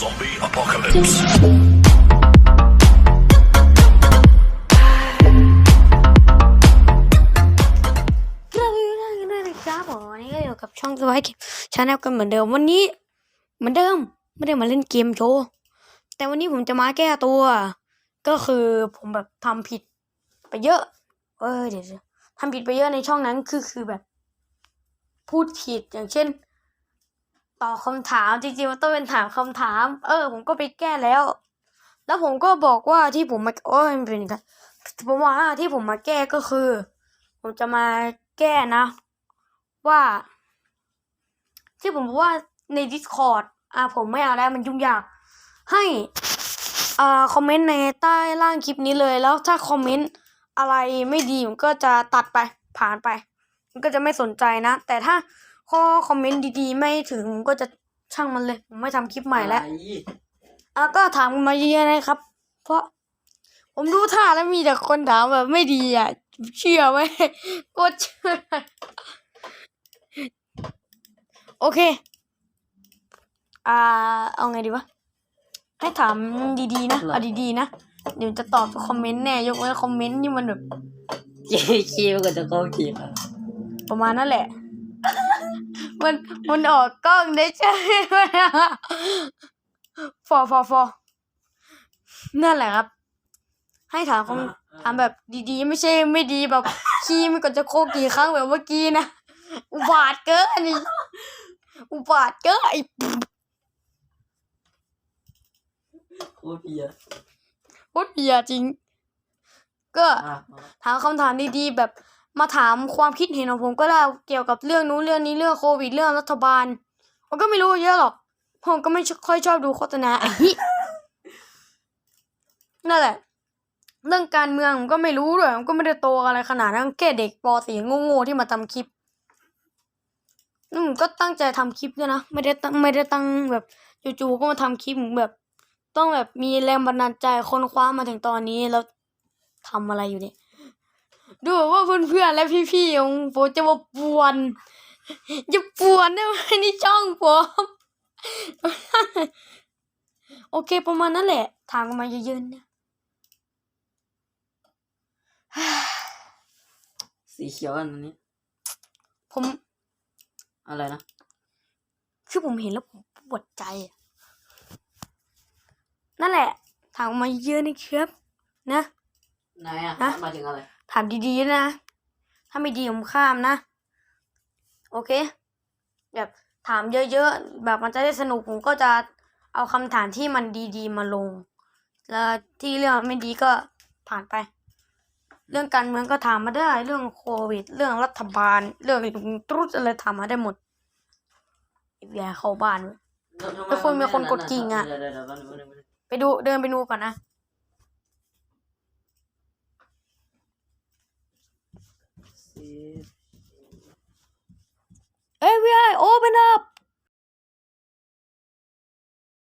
Zombie apocalypse. เรื่องนี้เรื่องนี้ด้วยนะครับผมวันนี้ก็อยู่กับช่องสวายเกมชาแนลกันเหมือนเดิมวันนี้ เหมือนเดิมไม่ได้มาเล่นเกมโชว์แต่วันนี้ผมจะมาแก้ตัว ก็คือผมแบบทำผิดไปเยอะ เออเดี๋ยวทำผิดไปเยอะในช่องนั้นคือคือแบบ พูดผิดอย่างเช่น ตอบคำถามจริงๆมันต้องเป็นถามคำถาม เออ ผมก็ไปแก้แล้ว แล้วผมก็บอกว่าที่ผมมาโอ้ยมันเป็นอย่างนั้นผมว่าที่ผมมาแก้ก็คือ ผมจะมาแก้นะ ว่า ที่ผมบอกว่าใน Discord อะผมไม่เอาแล้วมันยุ่งยาก ให้อ่าคอมเมนต์ในใต้ล่างคลิปนี้เลยแล้วถ้าคอมเมนต์อะไรไม่ดีผมก็จะตัดไปผ่านไป มันก็จะไม่สนใจนะ แต่ถ้า ข้อคอมเมนต์ดีๆ ไม่ถึงผมก็จะช่างมันเลย ผมไม่ทำคลิปใหม่แล้ว อะก็ถามกันมาเยอะๆนะครับ เพราะ ผมดูท่าแล้วมีแต่คนถามแบบไม่ดีอะ เชื่อไหม กดเชื่อโอเค อ่า เอาไงดีวะ ให้ถามดีๆนะ เอาดีๆนะ เดี๋ยวจะตอบคอมเมนต์แน่ ยกเว้นคอมเมนต์ที่มันแบบ เจคิวก็จะเข้าคิว ประมาณนั่นแหละ มันมันออกกล้องได้ใช่ไหมอะฟอฟอฟอนั่นแหละครับ ให้ถามคำถามแบบดีๆ ไม่ใช่ไม่ดีแบบ ขี้มันก็จะโคกกี่ครั้งแบบเมื่อกี้นะอุบาทเกินนี่อุบาทเกินไอ้โคตรเพียโคตรเบียจริง ก็อะถามคำถามดีๆแบบ มาถามความคิดเห็นของผมก็ได้เกี่ยวกับเรื่องนู้นเรื่องนี้เรื่องโควิดเรื่องรัฐบาลผมก็ไม่รู้เยอะหรอก ผมก็ไม่ค่อยชอบดูโฆษณาไอ้นั่นแหละ เรื่องการเมืองผมก็ไม่รู้ด้วยผมก็ไม่ได้โตอะไรขนาดนั้นแค่เด็กป .4 โง่ๆที่มาทำคลิปแล้วผมก็ตั้งใจทำคลิปด้วยนะไม่ได้ตั้งไม่ได้ตั้งแบบจู่ๆก็มาทำคลิปแบบ ต้องแบบมีแรงบันดาลใจคนคว้ามาถึงตอนนี้แล้วทำอะไรอยู่เนี่ย ดูแบบว่าเพื่อนๆและพี่ๆของผมจะมาปวนจะปวนได้ไหมนี่ช่องผมโอเคประมาณนั้นแหละถามกันมาเยอะๆเนี่ยสีเขียวอันนี้ ผม อะไรนะ คือผมเห็นแล้วผมปวดใจอะนั่นแหละถามกันมาเยอะนี่ครับ นะ ไหนอะฮะหมายถึงอะไร ถามดีๆนะ ถ้าไม่ดีผมข้ามนะ โอเค แบบถามเยอะๆ แบบมันจะได้สนุกผมก็จะเอาคำถามที่มันดีๆมาลง แล้วที่เรื่องไม่ดีก็ผ่านไป เรื่องการเมืองก็ถามมาได้ เรื่องโควิด เรื่องรัฐบาล เรื่องตรุษอะไรถามมาได้หมดอีกอย่าเข้าบ้านเว้ยแล้วคนมีคนกดกิ่งอะเดี๋ยวเดี๋ยวเดี๋ยวแป๊บนึงแป๊บนึงแป๊บนึงไปดูเดินไปดูก่อนนะ สี